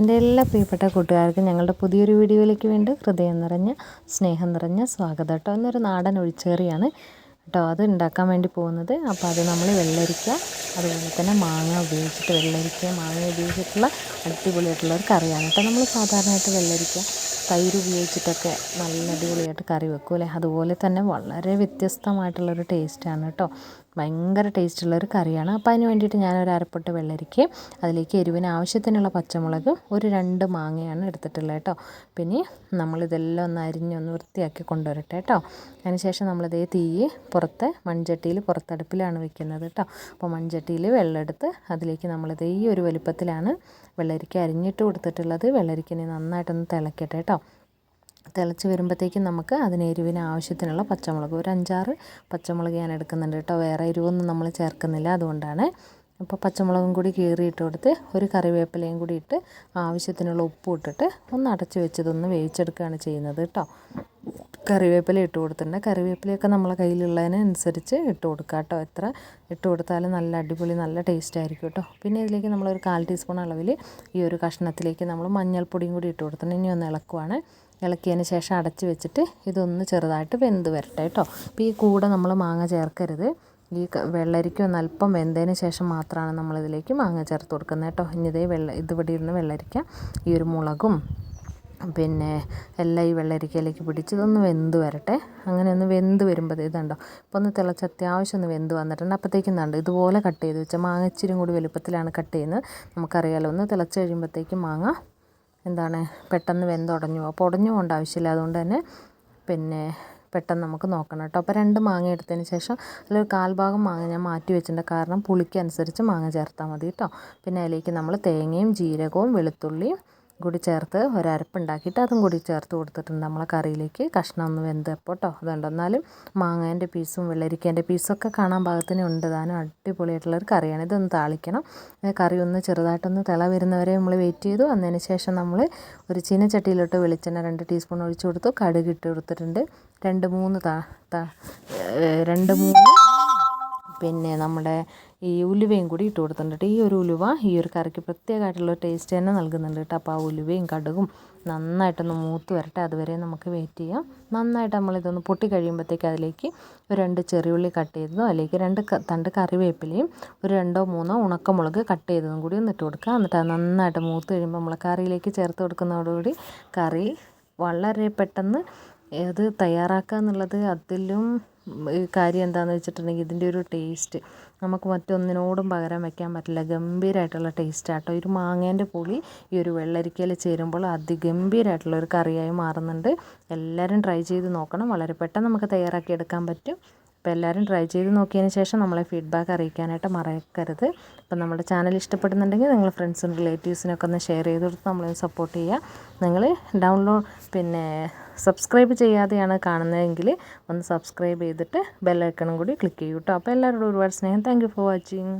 എന്റെ എല്ലാ പ്രിയപ്പെട്ട കൂട്ടുകാർക്കും ഞങ്ങളുടെ പുതിയൊരു വീഡിയോയിലേക്ക് വേണ്ടി ഹൃദയം നിറഞ്ഞ സ്നേഹം നിറഞ്ഞ സ്വാഗതം കേട്ടോ. എന്നൊരു നാടൻ ഒഴിച്ചേറിയാണ് കേട്ടോ. അത് ഉണ്ടാക്കാൻ വേണ്ടി പോകുന്നത്. അപ്പോൾ അത് നമ്മൾ വെള്ളരിക്ക അതുപോലെ തന്നെ മാങ്ങ ഉപയോഗിച്ചിട്ട് വെള്ളരിക്ക മാങ്ങ ഉപയോഗിച്ചിട്ടുള്ള അടിപൊളിയായിട്ടുള്ള ഒരു കറിയാണ് കേട്ടോ. നമ്മൾ സാധാരണയായിട്ട് വെള്ളരിക്ക തൈര് ഉപയോഗിച്ചിട്ടൊക്കെ നല്ല അടിപൊളിയായിട്ട് കറി വെക്കും അല്ലേ? അതുപോലെ തന്നെ വളരെ വ്യത്യസ്തമായിട്ടുള്ളൊരു ടേസ്റ്റാണ് കേട്ടോ. ഭയങ്കര ടേസ്റ്റുള്ളൊരു കറിയാണ്. അപ്പോൾ അതിന് വേണ്ടിയിട്ട് ഞാനൊരു അരപ്പൊട്ട് വെള്ളരിക്കയും അതിലേക്ക് എരിവിന് ആവശ്യത്തിനുള്ള പച്ചമുളക് ഒരു രണ്ട് മാങ്ങയാണ് എടുത്തിട്ടുള്ളത് കേട്ടോ. പിന്നെ നമ്മളിതെല്ലാം ഒന്ന് അരിഞ്ഞൊന്ന് വൃത്തിയാക്കി കൊണ്ടുവരട്ടെ കേട്ടോ. അതിനുശേഷം നമ്മളിതേ തീ പുറത്ത് മൺചട്ടിയിൽ പുറത്തടുപ്പിലാണ് വെക്കുന്നത് കേട്ടോ. അപ്പോൾ മൺചട്ടിയിൽ വെള്ളം എടുത്ത് അതിലേക്ക് നമ്മളിതേ ഈ ഒരു വലുപ്പത്തിലാണ് വെള്ളരിക്ക അരിഞ്ഞിട്ട് കൊടുത്തിട്ടുള്ളത്. വെള്ളരിക്കനെ നന്നായിട്ടൊന്ന് തിളക്കട്ടെ കേട്ടോ. തിളച്ച് വരുമ്പോഴത്തേക്കും നമുക്ക് അതിന് എരിവിന് ആവശ്യത്തിനുള്ള പച്ചമുളക്. ഒരു അഞ്ചാറ് പച്ചമുളക് ഞാൻ എടുക്കുന്നുണ്ട് കേട്ടോ. വേറെ എരിവൊന്നും നമ്മൾ ചേർക്കുന്നില്ല അതുകൊണ്ടാണ്. അപ്പോൾ പച്ചമുളകും കൂടി കീറിയിട്ട് കൊടുത്ത് ഒരു കറിവേപ്പിലയും കൂടി ഇട്ട് ആവശ്യത്തിനുള്ള ഉപ്പ് ഇട്ടിട്ട് ഒന്ന് അടച്ച് വെച്ചതൊന്ന് വേവിച്ചെടുക്കുകയാണ് ചെയ്യുന്നത് കേട്ടോ. കറിവേപ്പില ഇട്ട് കൊടുത്തിട്ടുണ്ട്. കറിവേപ്പിലയൊക്കെ നമ്മളെ കയ്യിലുള്ളതിനനുസരിച്ച് ഇട്ട് കൊടുക്കുക കേട്ടോ. എത്ര ഇട്ട് കൊടുത്താലും നല്ല അടിപൊളി നല്ല ടേസ്റ്റ് ആയിരിക്കും കേട്ടോ. പിന്നെ ഇതിലേക്ക് നമ്മളൊരു കാൽ ടീസ്പൂൺ അളവിൽ ഈ ഒരു കഷ്ണത്തിലേക്ക് നമ്മൾ മഞ്ഞൾപ്പൊടിയും കൂടി ഇട്ട് കൊടുത്തിട്ടുണ്ട്. ഇനി ഒന്ന് ഇളക്കുവാണ്. ഇളക്കിയതിന് ശേഷം അടച്ച് വെച്ചിട്ട് ഇതൊന്ന് ചെറുതായിട്ട് വെന്ത് വരട്ടെ കേട്ടോ. അപ്പോൾ ഈ കൂടെ നമ്മൾ മാങ്ങ ചേർക്കരുത്. ഈ വെള്ളരിക്ക ഒന്ന് അല്പം വെന്തതിന് ശേഷം മാത്രമാണ് നമ്മളിതിലേക്ക് മാങ്ങ ചേർത്ത് കൊടുക്കുന്നത് കേട്ടോ. ഇനി ഇതേ വെള്ള ഇതിവിടെ ഇരുന്ന് വെള്ളരിക്ക ഈ ഒരു മുളകും പിന്നെ എല്ലാം ഈ വെള്ളരിക്കയിലേക്ക് പിടിച്ച് ഇതൊന്ന് വെന്ത് വരട്ടെ. അങ്ങനെ ഒന്ന് വെന്ത് വരുമ്പോൾ ഇതുണ്ടോ? ഇപ്പോൾ ഒന്ന് തിളച്ച് അത്യാവശ്യം ഒന്ന് വെന്ത് വന്നിട്ടുണ്ട്. അപ്പോഴത്തേക്കും ഉണ്ട് ഇതുപോലെ കട്ട് ചെയ്ത് വെച്ചാൽ മാങ്ങ ഇച്ചിരി കൂടി വലുപ്പത്തിലാണ് കട്ട് ചെയ്യുന്നത്. നമുക്കറിയാലോ ഒന്ന് തിളച്ച് കഴിയുമ്പോഴത്തേക്കും മാങ്ങ എന്താണ് പെട്ടെന്ന് വെന്തുടഞ്ഞു അപ്പോൾ ഉടഞ്ഞു പോകേണ്ട ആവശ്യമില്ല. അതുകൊണ്ട് തന്നെ പിന്നെ പെട്ടെന്ന് നമുക്ക് നോക്കണം കേട്ടോ. അപ്പോൾ രണ്ട് മാങ്ങ എടുത്തതിന് ശേഷം അതിലൊരു കാൽഭാഗം മാങ്ങ ഞാൻ മാറ്റി വെച്ചിട്ടുണ്ട്. കാരണം പുളിക്കനുസരിച്ച് മാങ്ങ ചേർത്താൽ മതി കേട്ടോ. പിന്നെ അതിലേക്ക് നമ്മൾ തേങ്ങയും ജീരകവും വെളുത്തുള്ളിയും കൂടി ചേർത്ത് ഒരരപ്പുണ്ടാക്കിയിട്ട് അതും കൂടി ചേർത്ത് കൊടുത്തിട്ടുണ്ട്. നമ്മളെ കറിയിലേക്ക് കഷ്ണം ഒന്ന് വെന്തപ്പോൾ കേട്ടോ അതുകൊണ്ട് എന്നാലും മാങ്ങേന്റെ പീസും വെള്ളരിക്കേന്റെ പീസൊക്കെ കാണാൻ പാകത്തിന് ഉണ്ട്. താനും അടിപൊളിയായിട്ടുള്ളൊരു കറിയാണ്. ഇതൊന്ന് താളിക്കണം. കറി ഒന്ന് ചെറുതായിട്ടൊന്ന് തിള വരുന്നവരെ നമ്മൾ വെയിറ്റ് ചെയ്തു. അതിന് ശേഷം നമ്മൾ ഒരു ചീനച്ചട്ടിയിലോട്ട് വെളിച്ചെണ്ണ രണ്ട് ടീസ്പൂൺ ഒഴിച്ചു കൊടുത്തു. കടുക് ഇട്ട് കൊടുത്തിട്ടുണ്ട്. രണ്ട് മൂന്ന് താ രണ്ട് മൂന്ന് പിന്നെ നമ്മുടെ ഈ ഉലുവയും കൂടി ഇട്ട് കൊടുത്തിട്ടുണ്ട് ഈ ഒരു ഉലുവ ഈ ഒരു കറിക്ക് പ്രത്യേകമായിട്ടുള്ള ടേസ്റ്റ് തന്നെ നൽകുന്നുണ്ട് കേട്ടോ അപ്പോൾ ആ ഉലുവയും കടുകും നന്നായിട്ടൊന്ന് മൂത്ത് വരട്ടെ. അതുവരെ നമുക്ക് വെയിറ്റ് ചെയ്യാം. നന്നായിട്ട് നമ്മളിതൊന്ന് പൊട്ടി കഴിയുമ്പോഴത്തേക്ക് അതിലേക്ക് ഒരു രണ്ട് ചെറിയുള്ളി കട്ട് ചെയ്തതോ അല്ലെങ്കിൽ രണ്ട് തണ്ട് കറിവേപ്പിലയും ഒരു രണ്ടോ മൂന്നോ ഉണക്കമുളക് കട്ട് ചെയ്തതും കൂടി ഒന്ന് ഇട്ട് കൊടുക്കുക. എന്നിട്ട് അത് നന്നായിട്ട് മൂത്ത് കഴിയുമ്പോൾ നമ്മൾ കറിയിലേക്ക് ചേർത്ത് കൊടുക്കുന്നതോടുകൂടി കറി വളരെ പെട്ടെന്ന് അത് തയ്യാറാക്കുക എന്നുള്ളത് അതിലും കാര്യം എന്താണെന്ന് വെച്ചിട്ടുണ്ടെങ്കിൽ ഇതിന്റെ ഒരു ടേസ്റ്റ് നമുക്ക് മറ്റൊന്നിനോടും പകരം വയ്ക്കാൻ പറ്റില്ല. ഗംഭീരമായിട്ടുള്ള ടേസ്റ്റ് ആട്ടോ ഒരു മാങ്ങേന്റെ പുളി ഈ ഒരു വെള്ളരിക്കയിൽ ചേരുമ്പോൾ അതിഗംഭീരമായിട്ടുള്ള ഒരു കറിയായി മാറുന്നുണ്ട്. എല്ലാവരും ട്രൈ ചെയ്ത് നോക്കണം. വളരെ പെട്ടെന്ന് നമുക്ക് തയ്യാറാക്കിയെടുക്കാൻ പറ്റും. അപ്പോൾ എല്ലാവരും ട്രൈ ചെയ്ത് നോക്കിയതിന് ശേഷം നമ്മളെ ഫീഡ്ബാക്ക് അറിയിക്കാനായിട്ട് മറക്കരുത്. അപ്പോൾ നമ്മുടെ ചാനൽ ഇഷ്ടപ്പെടുന്നുണ്ടെങ്കിൽ നിങ്ങൾ ഫ്രണ്ട്സും റിലേറ്റീവ്സിനൊക്കെ ഒന്ന് ഷെയർ ചെയ്ത് കൊടുത്ത് നമ്മളെ സപ്പോർട്ട് ചെയ്യുക. നിങ്ങൾ ഡൗൺലോഡ് പിന്നെ സബ്സ്ക്രൈബ് ചെയ്യാതെയാണ് കാണുന്നതെങ്കിൽ ഒന്ന് സബ്സ്ക്രൈബ് ചെയ്തിട്ട് ബെല്ലൈക്കണും കൂടി ക്ലിക്ക് ചെയ്യൂ കേട്ടോ അപ്പോൾ എല്ലാവരോടും ഒരുപാട് സ്നേഹം. Thank for watching